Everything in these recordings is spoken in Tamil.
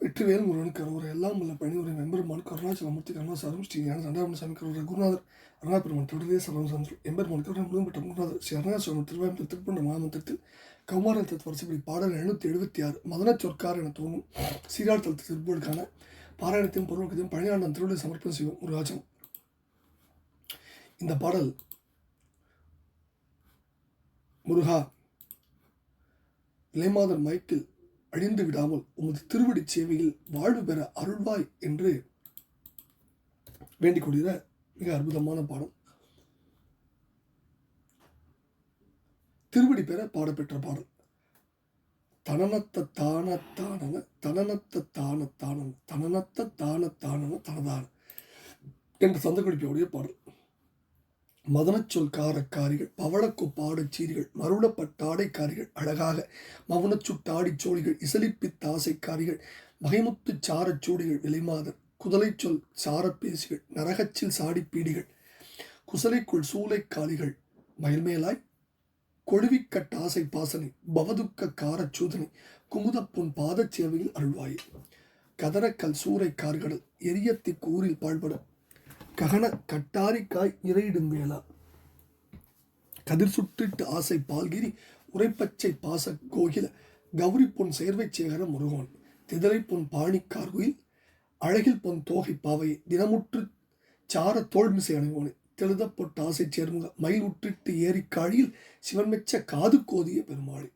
வெற்றிவேல் முருகன் கருவூர் எல்லாம் உள்ள பணிவுரை எம்பெருமான் கருணாச்சலமூர்த்தி கருணாசாரம் ஸ்ரீ ஞான சண்டாமணசாமி கருவூர் குருநாதர் அருணாபெருமான் தொடர்ந்தே சரணம் எம்பெருமான் கருணை முழுமட்ட குருநாதர் ஸ்ரீ அருணாசுவாமி திருவாயம்பல் திருப்பண்ட மாமந்திரத்தில் கௌமார தத்து வரிசைப்படி பாடல் எழுநூற்றி எழுபத்தி ஆறு மதன சொற்கார் என தோணும் சீரார் தளத்து திருப்பூருக்கான பாராயணத்தையும் பொருளுக்கத்தையும் பழனியாண்டம் திருவிழை சமர்ப்பணம் செய்வோம். முருகாச்சம் இந்த பாடல் முருகா இளைமாதன் மைக்கில் அழிந்து விடாமல் உமது திருவடி சேவையில் வாழ்வு பெற அருள்வாய் என்று வேண்டிக் கொள்கிற மிக அற்புதமான பாடம். திருவடி பெற பாடப்பெற்ற பாடல். தனனத்த தான தானன தனனத்த தான தானன தனனத்த தான தானன தனதான என்ற சந்தகுடிப்பியுடைய பாடல். மதனச்சொல் காரக்காரிகள் பவளக்கு பாடச்சீரிகள் மருளப்பட்டாடைக்காரிகள் அழகாக மவுனச்சுட்டாடிச் சோழிகள் இசலிப்பித் தாசைக்காரிகள் வகைமுத்து சாரச் சூடிகள் விலைமாதர் குதலைச் சொல் சாரப்பேசிகள் நரகச்சில் சாடிப்பீடிகள் குசலைக்குள் சூளைக்காலிகள் மயில்மேலாய் கொழுவிக்கட் ஆசை பாசனை பவதுக்க காரச் சூதனை பாதச்சேவையில் பாதச் சேவையில் அருள்வாயே. கதறக்கல் சூறை கார்கடல் எரியத்திக் ஊரில் பாழ்படும் ககன கட்டாரிக்காய் இறையிடும் வேளா. கதிர் சுற்றிட்டு ஆசை பால்கிரி உரைப்பச்சை பாச கோகில கௌரி பொன் சேர்வை சேகர முருகோன் திதலை பொன் பாணிக்கார்குயில் அழகில் பொன் தோகை பாவை தினமுற்று சார தோல்மிசை அணுகோனே தெழுதப்பட்ட ஆசை சேர்முக மயில் உற்றிட்டு ஏரிக்காழியில் சிவன்மெச்ச காது கோதிய பெருமாளி.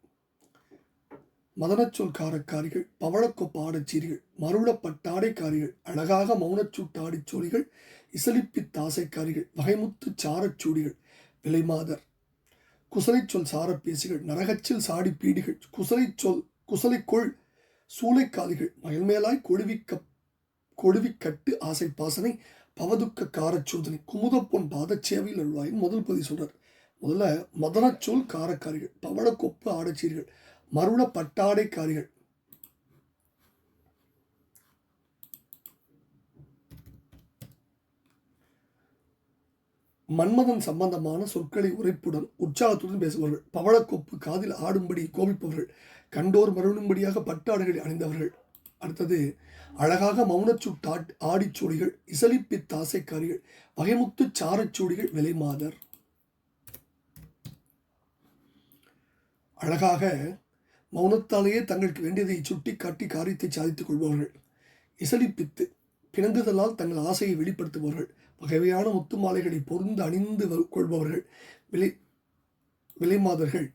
மதனச்சொல் காரக்காரிகள் பவளக்கொப்ப ஆடச்சீரிகள் மருளப்பட்டாடைக்காரிகள் அழகாக மௌனச்சூட்டாடிச் சோழிகள் இசலிப்பித் தாசைக்காரிகள் வகைமுத்து சாரச்சூடிகள் விலைமாதர். குசலைச் சொல் சாரப்பேசிகள் நரகச்சில் சாடி பீடிகள் குசலைச் சொல் குசலைக்கொள் சூளைக்காலிகள் மயல்மேலாய் கொழுவிக்க கொழுவிக்கட்டு ஆசை பாசனை பவதுக்க காரச்சோதனை குமுதப்பொன் பாதச்சேவையில் அருள்வாயின் முதல் பதி சொல்றார். முதல்ல மதனச்சொல் காரக்காரிகள் பவளக்கொப்பு ஆடச்சீர்கள் மருள பட்டாடைக்காரிகள் மன்மதன் சம்பந்தமான சொற்களை உரைப்புடன் உற்சாகத்துடன் பேசுபவர்கள். பவளக்கொப்பு காதில் ஆடும்படி கோபிப்பவர்கள். கண்டோர் மருணும்படியாக பட்டாடுகளை அணிந்தவர்கள். அடுத்தது அழகாக மௌனச்சுட்டாட் ஆடிச்சூடிகள் இசலிப்பித் தாசைக்காரிகள் வகைமுத்து சாரச்சூடிகள் விலைமாதர். அழகாக மௌனத்தாலேயே தங்களுக்கு வேண்டியதை சுட்டி காட்டி காரியத்தை சாதித்துக் கொள்பவர்கள். இசலிப்பித்து பிணங்குதலால் தங்கள் ஆசையை வெளிப்படுத்துபவர்கள். வகையான முத்து மாலைகளை பொருந்து அணிந்து கொள்பவர்கள் விலை விலைமாதர்கள்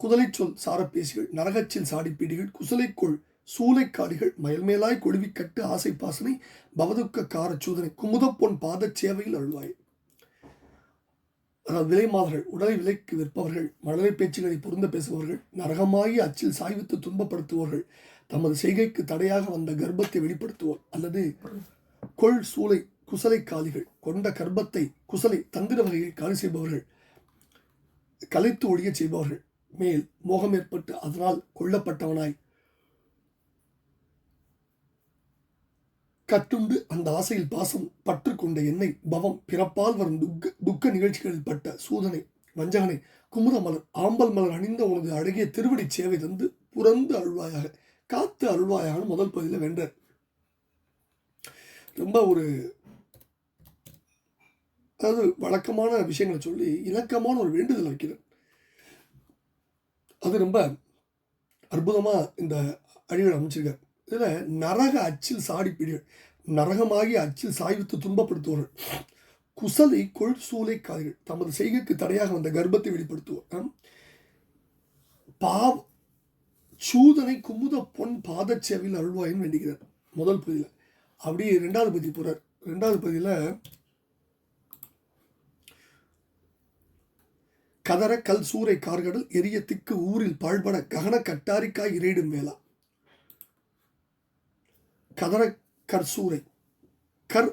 குதலைச்சொல் சாரப்பேசிகள் நரகச்சில் சாடிப்பீடிகள் குசலைக்கொள் சூளைக்காடிகள் மயல்மேலாய் கொழுவிக்கட்டு ஆசை பாசனை பவதுக்க காரச்சூதனை குமுதப்பொன் பாதச் சேவையில் அழுவாய் அதாவது விலைமாதர்கள் உடலை விலைக்கு விற்பவர்கள் மழலை பேச்சுகளை பொருந்த பேசுபவர்கள் நரகமாகி அச்சில் சாய்வித்து துன்பப்படுத்துபவர்கள் தமது செய்கைக்கு தடையாக வந்த கர்ப்பத்தை வெளிப்படுத்துவோர் அல்லது கொள் சூளை குசலை காலிகள் கொண்ட கர்ப்பத்தை குசலை தந்திர வகையில் காலி செய்பவர்கள் கலைத்து ஒழியச் செய்பவர்கள். மேல் மோகம் ஏற்பட்டு அதனால் கொல்லப்பட்டவனாய். கட்டுண்டு அந்த ஆசையில் பாசம் பற்று கொண்ட என்னை பவம் பிறப்பால் வரும் துக்க துக்க நிகழ்ச்சிகளில் பட்ட சூதனை வஞ்சகனை குமுத மலர் ஆம்பல் மலர் அணிந்த உனது அழகிய திருவடி சேவை தந்து புறந்து அழுவாயாக காத்து அருள்வாயாக முதல் பகுதியில் வென்றார் ரொம்ப ஒரு அதாவது வழக்கமான விஷயங்களை சொல்லி இலக்கமான ஒரு வேண்டுதல் வைக்கிறார் அது ரொம்ப அற்புதமாக இந்த அழிவில் அமைச்சிருக்கார். இதில் நரக அச்சில் சாடிப்பிடிகள் நரகமாகி அச்சில் சாய்வித்து துன்பப்படுத்துவார்கள் குசலை கொள் சூளை காதிகள் தமது செய்கைக்கு தடையாக வந்த கர்ப்பத்தை வெளிப்படுத்துவார். பாவ் சூதனை குமுத பொன் பாதச்சேவையில் அருள்வாயின்னு வேண்டிக்கிறார் முதல் பகுதியில். அப்படியே ரெண்டாவது பகுதி போகிறார் ரெண்டாவது பகுதியில் கதற கல் சூறை கார்கடல் எரிய திக்கு ஊரில் பாழ்பட ககன கட்டாரிக்காய் இறைடும் வேளா. கதற கற்சூரை கர்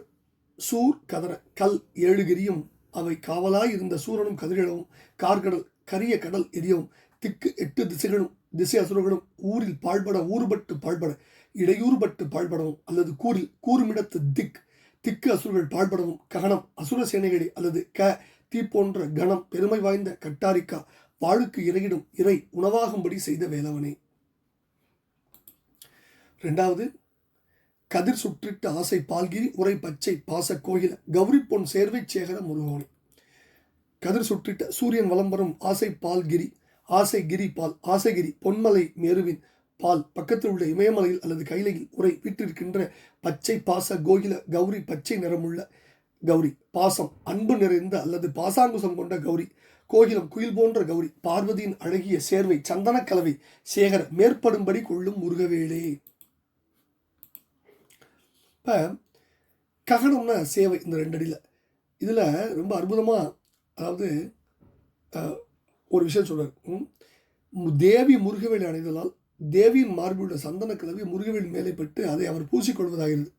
சூர் கதற கல் ஏழுகிரியும் அவை காவலாய் இருந்த சூரனும் கதிரிடவும் கார்கடல் கரிய கடல் எரியவும் திக்கு எட்டு திசைகளும் திசை அசுரர்களும் ஊரில் பாழ்பட ஊறுபட்டு பாழ்பட இடையூறுபட்டு பாழ்படவும் அல்லது கூறில் கூறுமிடத்து திக் திக்கு அசுரர்கள் பாழ்படவும் ககனம் அசுர சேனைகளை அல்லது க தீ போன்ற கணம் பெருமை வாய்ந்த கட்டாரிக்கா வாழுக்கு இறையிடும் இறை உணவாகும்படி செய்த வேலவனே. ரெண்டாவது கதிர் சுற்றிட்டு ஆசை பால்கிரி உரை பச்சை பாச கோகில கௌரி பொன் சேர்வை சேகர முருகோணி கதிர் சுற்றிட்ட சூரியன் வலம்பரம் ஆசை பால்கிரி ஆசை கிரி பால் ஆசைகிரி பொன்மலை மேருவின் பால் பக்கத்தில் உள்ள இமயமலையில் அல்லது கைலையில் உரை வீட்டிருக்கின்ற பச்சை பாச கோகில கௌரி பச்சை நிறமுள்ள கௌரி. பாசம் அன்பு நிறைந்த அல்லது பாசாங்குசம் கொண்ட கௌரி. கோகிலம் குயில் போன்ற கௌரி. பார்வதியின் அழகிய சேர்வை சந்தன கலவை சேகர மேற்படும்படி கொள்ளும் முருகவேளே. இப்போ ககனம்னா சேவை இந்த ரெண்டடியில். இதில் ரொம்ப அற்புதமாக அதாவது ஒரு விஷயம் சொல்கிறார் தேவி முருகவேலி அடைதலால் தேவியின் மார்பிலுள்ள சந்தன கலவை முருகவேல் மேலே பட்டு அதை அவர் பூசிக்கொள்வதாகிறது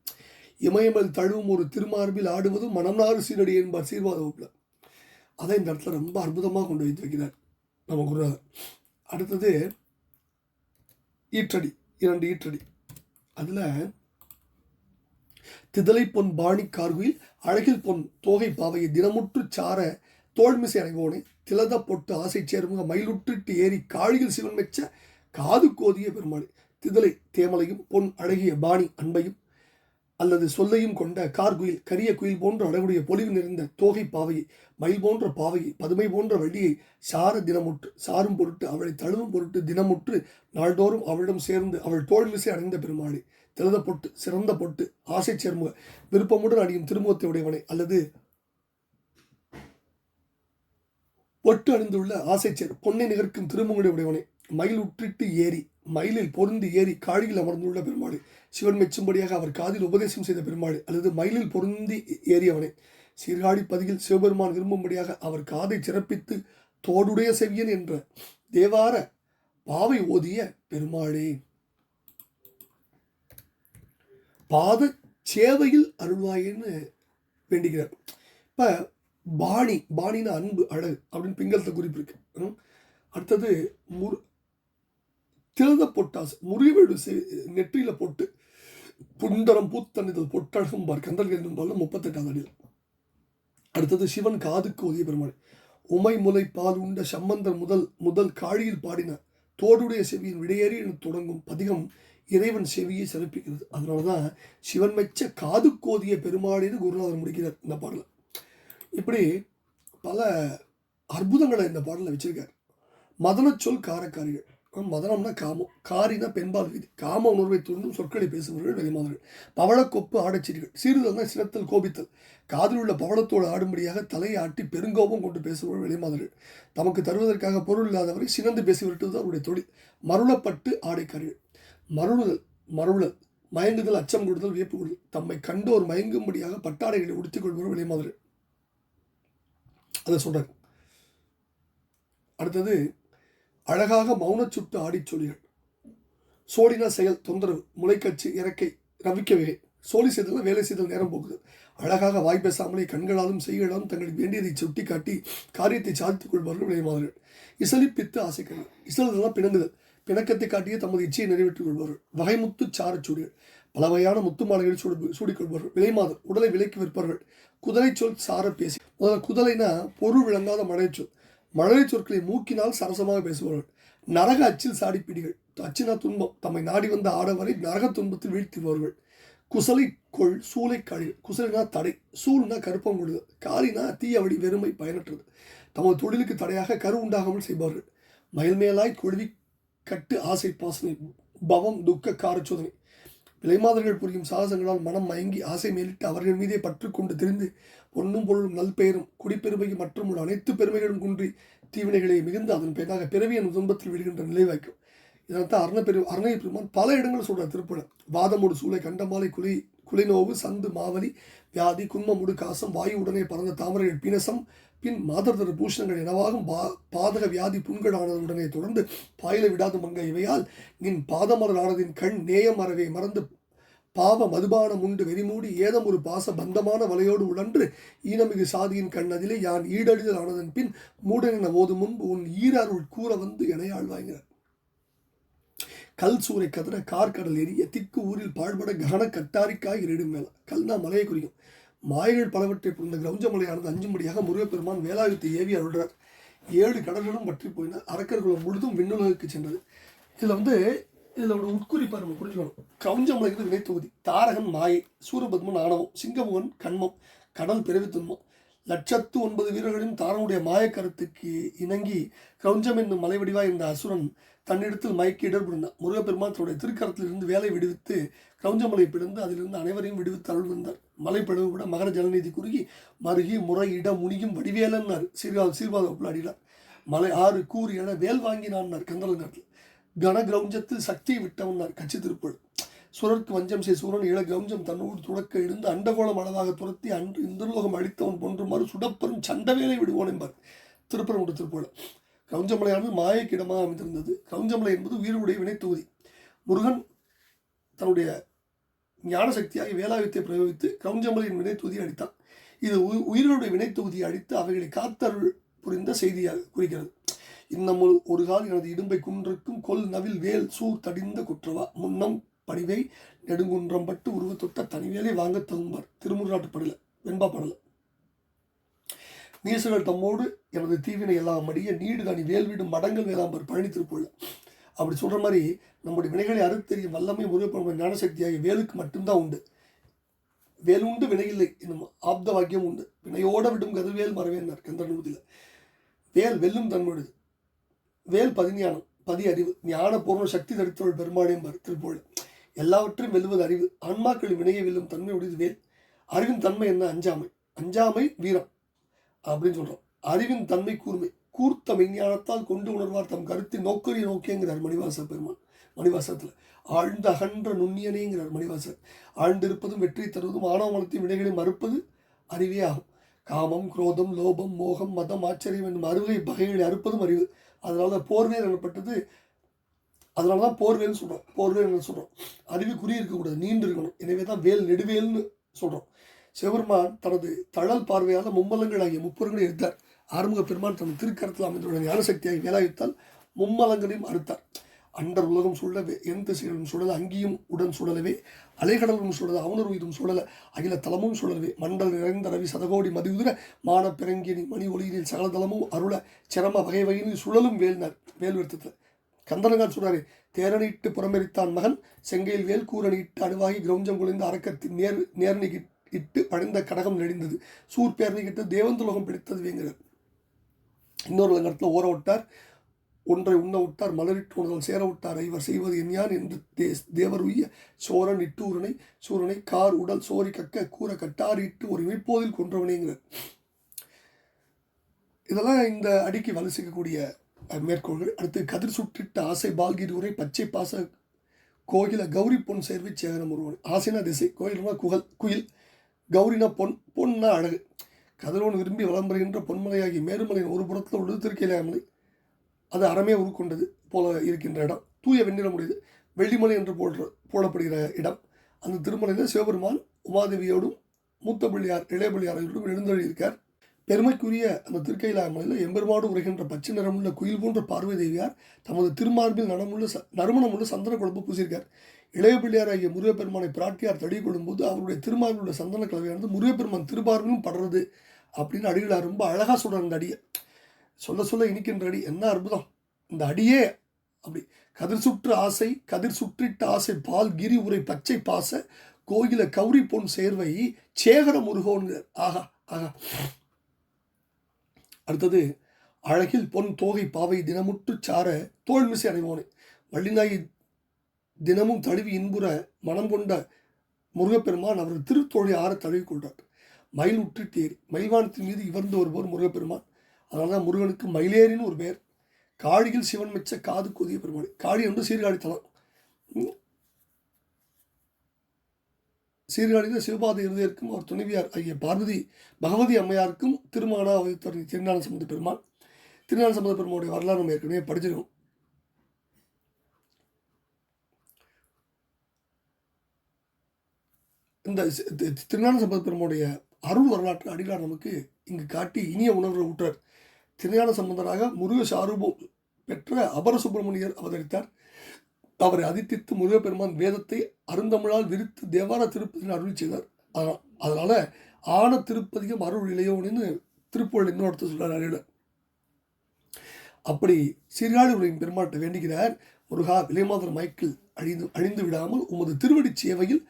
இமயமல் தழுவும் ஒரு திருமார்பில் ஆடுவதும் மனம்னாறு சீரடி என்பார் சீர்வாத வகுப்பில் அதை இந்த இடத்துல ரொம்ப அற்புதமாக கொண்டு வைத்து வைக்கிறார் நம்ம குருநாதர் அடுத்தது ஈற்றடி இரண்டு ஈற்றடி. அதில் திதலை பொன் பாணி கார்குயில் அழகில் பொன் தோகை பாவையை தினமுற்று சார தோல்மிசை அடைவோனை திலத பொட்டு ஆசை சேர்முக மயிலுற்றிட்டு ஏறி காழியில் சிவன் மெச்ச காது கோதிய பெருமாள். திதலை தேமலையும் பொன் அழகிய பாணி அன்பையும் அல்லது சொல்லையும் கொண்ட கார்குயில் கரிய குயில் போன்ற அழகுடைய பொலிவு நிறைந்த தோகை பாவையை மயில் போன்ற பாவையை பதுமை போன்ற வழியை சார தினமுற்று சாரும் பொருட்டு அவளை தழுவும் பொருட்டு தினமுற்று நாள்தோறும் அவளிடம் சேர்ந்து அவள் தோல் அடைந்த பெருமாளே திறந்த பொட்டு சிறந்த பொட்டு ஆசை சேர்முக விருப்பமுடன் அணியும் திருமுகத்தை உடையவனை அல்லது பொட்டு அணிந்துள்ள ஆசை சேர் பொன்னை நிகர்க்கும் திருமுகடை உடையவனை மயில் உற்றிட்டு ஏறி மயிலில் பொருந்து ஏறி காழியில் அமர்ந்துள்ள பெருமாளை சிவன் மெச்சும்படியாக அவர் காதில் உபதேசம் செய்த பெருமாள் அல்லது மயிலில் பொருந்தி ஏறியவனே. சீர்காழி பதியில் சிவபெருமான் விரும்பும்படியாக அவர் காதை சிறப்பித்து தோடுடைய செவியன் என்ற தேவார பாவை ஓதிய பெருமாளே. பாத சேவையில் அருள்வாயின்னு வேண்டிக்கிறார் இப்போ பாணி பாணின அன்பு அழகு அப்படின்னு பிங்கலத்தை குறிப்பு இருக்கு அடுத்தது முரு திறந்த பொட்டாசு முருகவேடு நெற்றியில் போட்டு புண்டரம் பூத்தணிதல் பொட்டழகும் பார் கந்தல் என்னும் பால் முப்பத்தெட்டாம் அடியில். அடுத்தது சிவன் காதுக்கு உதய பெருமாள் உமை முலை பால் உண்ட சம்பந்தர் முதல் முதல் காழியில் பாடின தோடுடைய செவியின் விடையேறி என தொடங்கும் பதிகம் இறைவன் செவியை சிறப்பிக்கிறது அதனால தான் சிவன் மெச்ச காது கோதிய பெருமாளின்னு குருநாதர் முடிக்கிறார் இந்த பாடலில் இப்படி பல அற்புதங்களை இந்த பாடலில் வச்சிருக்கார். மதன சொல் காரக்காரிகள். அஹ் மதனம்னா காமம் காரினா பெண்பால் வீதி. காம உணர்வை தூண்டும் சொற்களை பேசுபவர்கள் வெளிமாதர்கள் பவளக்கொப்பு ஆடச்செடிகள் சீறுதல்னா சினத்தல் கோபித்தல். காதில் உள்ள பவளத்தோடு ஆடும்படியாக தலையை ஆட்டி பெருங்கோபம் கொண்டு பேசுபவர்கள் வெளிமாதர்கள் தமக்கு தருவதற்காக பொருள் இல்லாதவரை சினந்து பேசி விரட்டுவது அவருடைய தொழில். மருளப்பட்டு ஆடைக்காரர்கள். மருளுதல் மருளல் மயங்குதல் அச்சம் கொடுதல் வியப்பு கொடுதல் தம்மை கண்டோர் மயங்கும்படியாக பட்டாடைகளை உடுத்திக் கொள்பவர் வெளிமாதர்கள் அதை சொல்கிறார் அடுத்தது அழகாக மௌன சுட்டு ஆடிச் சொல்லிகள் சோடின செயல் தொந்தரவு முளைக்கச்சு இறக்கை ரவிக்கவே சோழி செய்தல வேலை செய்தல் நேரம் போகுது. அழகாக வாய் பேசாமலே கண்களாலும் செய்களாலும் தங்களுக்கு வேண்டியதை சுட்டி காட்டி காரியத்தை சாதித்துக் கொள்வார்கள் விளையமாதர்கள் இசலிப்பித்து ஆசைக்கள் இசலதெல்லாம் பிணங்குதல். பிணக்கத்தை காட்டியே தமது இச்சையை நிறைவேற்றிக் கொள்வார்கள். வகைமுத்து சாரச் சூடிகள் பல வகையான முத்து மாலைகளை சூடு சூடிக்கொள்வார்கள் விலைமாதர் உடலை விலைக்கு விற்பார்கள் குதிரை சொல் சார பேசி. முதல்ல குதலைனா பொருள் விளங்காத மழை சொல். மழலை சொற்களை மூக்கினால் சரசமாக பேசுவார்கள் நரக அச்சில் சாடிப்பிடிகள் அச்சினா துன்பம் தம்மை நாடி வந்த ஆடவரை நரக துன்பத்தில் வீழ்த்திடுவார்கள் குசலை கொள் சூளை காழி குசலினா தடை. சூழ்னா கருப்பம் கொள்ளுதல். காலினா தீயவடி வெறுமை பயனற்றது. தமது தொழிலுக்கு தடையாக கரு உண்டாகாமல் செய்வார்கள் மயில்மேலாய் கொழுவி கட்டு ஆசை பாசனை பவம் துக்க காரச்சோதனை விலைமாதர்கள் புரியும் சாகசங்களால் மனம் மயங்கி ஆசை மேலிட்டு அவர்கள் மீதே பற்றுக்கொண்டு திரிந்து பொன்னும் பொருளும் நல்பெயரும் குடிப்பெருமையும் மற்றும் உள்ள அனைத்து பெருமைகளும் குன்றி தீவினைகளை மிகுந்து அதன் பேராக பிறவியின் துன்பத்தில் விடுகின்ற நிலை வாய்க்கும். இதனால்தான் அருண பெரு அருணை பெருமான் பல இடங்கள் சொல்கிறார் திருப்பூர் வாதமோடு சூளை கண்டமாலை குலி குலைநோவு சந்து மாவலி வியாதி குன்மமுடு காசம் வாயு உடனே பறந்த தாமரைகள் பினசம் பின் மாதர்தர பூஷணங்கள் எனவாகும் பா பாதக வியாதி புண்களானதுடனே தொடர்ந்து பாயில விடாது மங்க இவையால் நின் பாதமரலானதின் கண் நேயம் அறவே மறந்து பாவ மதுபானம் உண்டு வெறிமூடி ஏதம் ஒரு பாச பந்தமான வலையோடு உழன்று ஈனமிகு சாதியின் கண்ணதிலே யான் ஈடழிதல் ஆனதன் பின் மூடனென ஓதும் முன்பு உன் ஈரருள் கூற வந்து எனையாழ்வாய்கிறார். கல் சூறை கதற கார்கடல் எரிய திக்கு ஊரில் பாழ்பட ககன கட்டாரிக்காய் இரடும் மேல. கல்னா மலையை குறிக்கும். மாயைகள் பலவற்றை புரிந்த கிரௌஞ்சமலையானது அஞ்சும்படியாக முருகப்பெருமான் வேலாயுத்தை ஏவி அருள்றார். ஏழு கடல்களும் பற்றி போயின. அரக்கர்களும் முழுதும் விண்ணுலகுக்கு சென்றது. இதில் வந்து இதில் ஒரு உட்குறிப்பாக நம்ம புரிஞ்சுக்கணும். கிரௌஞ்சமலைங்கிறது வினை தொகுதி. தாரகன் மாயை சூரபத்மன் ஆணவம் சிங்கமுகன் கண்மம் கடல் பிறவி துன்பம். லட்சத்து ஒன்பது வீரர்களின் தாரனுடைய மாயக்கருத்துக்கு இணங்கி கிரௌஞ்சம் என்னும் மலைவடிவாய் இருந்த அசுரன் தன்னிடத்தில் மயக்கி இடர்புரிந்தான் முருகப்பெருமான் தன்னுடைய திருக்கரத்திலிருந்து வேலை விடுவித்து கிரௌஞ்சமலை பிளந்து அதிலிருந்து அனைவரையும் விடுவித்து அருள் வந்தார் மலை பிளவு கூட மகர ஜலநிதி குறுகி மருகி முறை முனியும் வடிவேலன்னார். சீர்கா சீர்வாத அடினார் மலை ஆறு கூறு என வேல் வாங்கினான்னார் கந்தலங்கத்தில் கன கிரௌஞ்சத்தில் சக்தியை விட்டவன்னார் கட்சி திருப்பள் சுரருக்கு வஞ்சம் செய் சூரன் இள கிரௌஞ்சம் தன்னோடு துடக்க இருந்து அண்டகோளம் அளவாக துரத்தி அன்று இந்திரலோகம் அடித்தவன் போன்று மறு சுடப்பெரும் சண்டவேலை விடுவோன் என்பார் திருப்பரங்குன்ற திருப்போல கிரௌஞ்சமலையானது மாயக்கிடமாக அமைந்திருந்தது. கிரௌஞ்சமலை என்பது உயிருடைய வினைத்தொகுதி முருகன் தன்னுடைய ஞான சக்தியாகி வேலாயுத்தை பிரயோகித்து கிரௌஞ்சமலையின் வினைத்தொகுதியை அடித்தான் இது உ- உயிர்களுடைய வினைத்தொகுதியை அடித்து அவைகளை காத்தருள் புரிந்த செய்தியாக குறிக்கிறது இன்னமும் ஒரு கால் எனது இடும்பை குன்றுக்கும் கொல் நவில் வேல் சூர் தடிந்த குற்றவா? முன்னம் பணிவை நெடுங்குன்றம் பட்டு உருவத்தொட்ட தனிவேலை வாங்க தகும்பார். திருமுருகாட்டு படல வெண்பா படலை நீசர்கள் தம்மோடு எனது தீவினை எல்லாம் அடிய நீடு தனி வேல்விடும் மடங்கள் வேளாம்பர் பழனி திருப்பூர்ல அப்படி சொல்கிற மாதிரி நம்முடைய வினைகளை அறுத்தெறியும் வல்லமை முருகப்பெருமான் ஞானசக்தியாகிய வேலுக்கு மட்டும்தான் உண்டு. வேலுண்டு வினையில்லை என்னும் ஆப்த வாக்கியம் உண்டு. வினையோட விடும் கதிர்வேல் மறவேன்னார் கந்தனூதியில் வேல் வெல்லும் தன்மையுடையது வேல் பதிஞானம் பதி அறிவு ஞான பூர்ண சக்தி தரித்தோள் பெருமானேம்பார் திருப்போள் எல்லாவற்றையும் வெல்லுவது அறிவு. ஆன்மாக்களின் வினையை வெல்லும் தன்மையுடையது வேல். அறிவின் தன்மை என்ன? அஞ்சாமை. அஞ்சாமை வீரம். அப்படின்னு சொல்கிறோம் அறிவின் தன்மை கூர்மை. கூர்த்த மெஞ்ஞானத்தால் கொண்டு உணர்வார் தம் கருத்தை நோக்கரிய நோக்கியங்கிறார் மணிவாச பெருமான் மணிவாசத்தில் ஆழ்ந்த அகன்ற நுண்ணியனேங்கிறார் மணிவாசர். ஆழ்ந்திருப்பதும் வெற்றி தருவதும் ஆணவ மனத்தின் வினைகளை மறுப்பது அறிவே ஆகும். காமம் குரோதம் லோபம் மோகம் மதம் ஆச்சரியம் என்னும் அறுவகை பகைகளை அறுப்பதும் அறிவு. அதனால தான் போர்வேல் எனப்பட்டது. அதனால தான் போர்வேல்னு சொல்கிறோம் போர்வேல்னு சொல்கிறோம் அறிவு குறி இருக்கக்கூடாது. நீண்டு இருக்கணும். எனவே தான் வேல் நெடுவேல்னு சொல்கிறோம் சிவபெருமான் தனது தழல் பார்வையால் மும்மலங்கள் ஆகிய முப்பொருங்களை எடுத்தார். ஆறுமுக பெருமான் தனது திருக்கரத்தில் அமைந்துள்ள ஞானசக்தியாகி வேலாயுத்தால் மும்மலங்களையும் அறுத்தார். அண்டர் உலகம் சுழலவே எந்த திசைகளும் சுழல அங்கியும் உடன் சுழலவே அலைகடலும் சுழல அவனர் உயிரும் சுழல அகில தலமும் சுழலவே மண்டல் நிறைந்த ரவி சதகோடி மதியுதிர மான பிறங்கினி மணி ஒளியினில் சகலதலமும் அருள சிரம வகை வகையில் சுழலும் வேல்னர் வேல் விருத்தத்தில் கந்தனங்கால் சொல்றாரு தேரணிட்டு புறமெரித்தான் மகன் செங்கையில் வேல் கூரணியிட்டு அணுவாகி கிரௌஞ்சம் குலைந்த அரக்கத்தின் நேர் நேர்னி இட்டு பழிந்த கடகம் நெடிந்தது சூர் கிட்ட தேவந்துலோகம் பிடித்தது வேங்கிறார் இன்னொரு லங்கத்தில் ஓர விட்டார் ஒன்றை உண்ண விட்டார் மலரிட்டு உணர்தல் சேர விட்டார். இவர் செய்வது என்யான் என்று தே தேவர் உய்ய சோரன் இட்டூரனை சூரனை கார் உடல் சோரி கக்க கூற கட்டார் இட்டு ஒரு இமைப்போதில் கொன்றவனேங்கிறார் இதெல்லாம் இந்த அடிக்கு வலு சேர்க்கக்கூடிய மேற்கோள்கள். அடுத்து கதிர் சுற்றிட்ட ஆசை பால்கிரி உரை பச்சை பாச கோகில கௌரி பொன் சேர்வை சேகரம் ஒருவன். ஆசைனா திசை கோயில்னா குகல் குயில். கௌரினா பொன் பொன்னா அழகு. கதிரோன் விரும்பி விளம்பருகின்ற பொன்மலையாகி மேருமலையின் ஒரு புறத்தில் உள்ளது திருக்கையிலாமலை அது அறமே உருக்கொண்டது போல இருக்கின்ற இடம். தூய வெண்ணிறமுடையது வெள்ளிமலை என்று போடுற போடப்படுகிற இடம். அந்த திருமலையில் சிவபெருமான் உமாதேவியோடும் மூத்த பிள்ளையார் இளைய எழுந்தொழியிருக்கார் பெருமைக்குரிய அந்த திருக்கையிலாமலையில் எம்பெருமாடு உரைகின்ற பச்சை நிறமுள்ள குயில் போன்ற பார்வை தேவியார் தமது திருமார்பில் நனமுள்ள ச நறுமணமுள்ள சந்தன குழம்பு பூசியிருக்கார். இளைய பிள்ளையார் ஆகிய முருகப்பெருமானை பிராட்டியார் தடி கொள்ளும்போது அவருடைய திருமார்பில் உள்ள சந்தன கலவையானது முருகப்பெருமான் திருமார்பிலும் படுறது அப்படின்னு அடிகளார் ரொம்ப அழகாக சொல்கிறார் அந்த அடியை. சொல்ல சொல்ல இனிக்கின்ற அடி என்ன அற்புதம். இந்த அடியே அப்படி. கதிர் சுற்று ஆசை கதிர் சுற்றிட்ட ஆசை பால் கிரி உரை பச்சை பாச கோயில கௌரி பொன் சேர்வை சேகர முருகோன்கிறார் ஆஹா ஆஹா அடுத்தது அழகில் பொன் தோகை பாவை தினமுற்று சார தோல்மிசை அடைவோனே வள்ளிநாயகி தினமும் தழுவி இன்புற மனம் கொண்ட முருகப்பெருமான் அவரது திருத்தோழி ஆற தழுவி கொண்டார். மயில் உற்றிட்டேரி தேறி மயில்வானத்தின் மீது இவர்ந்து வருபவர் முருகப்பெருமான். அதனால தான் முருகனுக்கு மயிலேறின்னு ஒரு பெயர். காடியில் சிவன் மெச்ச காது கொதிய பெருமாள் காளி என்று சீர்காழித்தலம். சீர்காழியில் சிவபாத இருதயருக்கும் அவர் துணைவியார் ஆகிய பார்வதி பகவதி அம்மையாருக்கும் திருமானா அவதரித்தார் திருஞான சம்பந்த பெருமாள் திருஞான சம்பந்த பெருமாளுடைய வரலாறு நம்ம ஏற்கனவே படிச்சிருக்கோம். இந்த திருநாள சம்பந்த பெருமாளுடைய அருள் வரலாற்று அடிகளார் நமக்கு இங்கு காட்டி இனிய உணர்வு ஊற்றார் திருஞான சம்பந்தராக முருக சாரூபம் பெற்ற அபர சுப்பிரமணியர் அவதரித்தார். அவரை அதித்தித்து முருகப்பெருமான் வேதத்தை அருந்தமிழால் விரித்து தேவார திருப்பதியில் அருள் செய்தார். அதனால் அதனால ஆன திருப்பதியும் அருள் இளையோன்னு திருப்புகழ் இன்னொருத்தர் சொல்றார் அருள் அப்படி சீர்காழி உலகின் பெருமாட்டை வேண்டுகிறார் முருகா விலைமாதர் மைக்கில் அழிந்து அழிந்து விடாமல் உமது திருவடி சேவையில்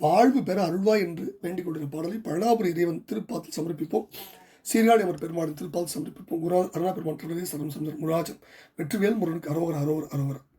வாழ்வு பெற அருள்வாய் என்று வேண்டிக் கொண்டிருந்த பாடலை பழனாபுரி இறைவன் திருப்பாத்தில் சமர்ப்பிப்போம். சீர்காழி அவர் பெருமாள் திருப்பாத்தில் சமர்ப்பிப்போம். குரு அருணா பெருமாள் சரம் சந்தர் முராஜம் வெற்றிவேல் முருகனுக்கு அரோவர் அரோவர் அரோவர்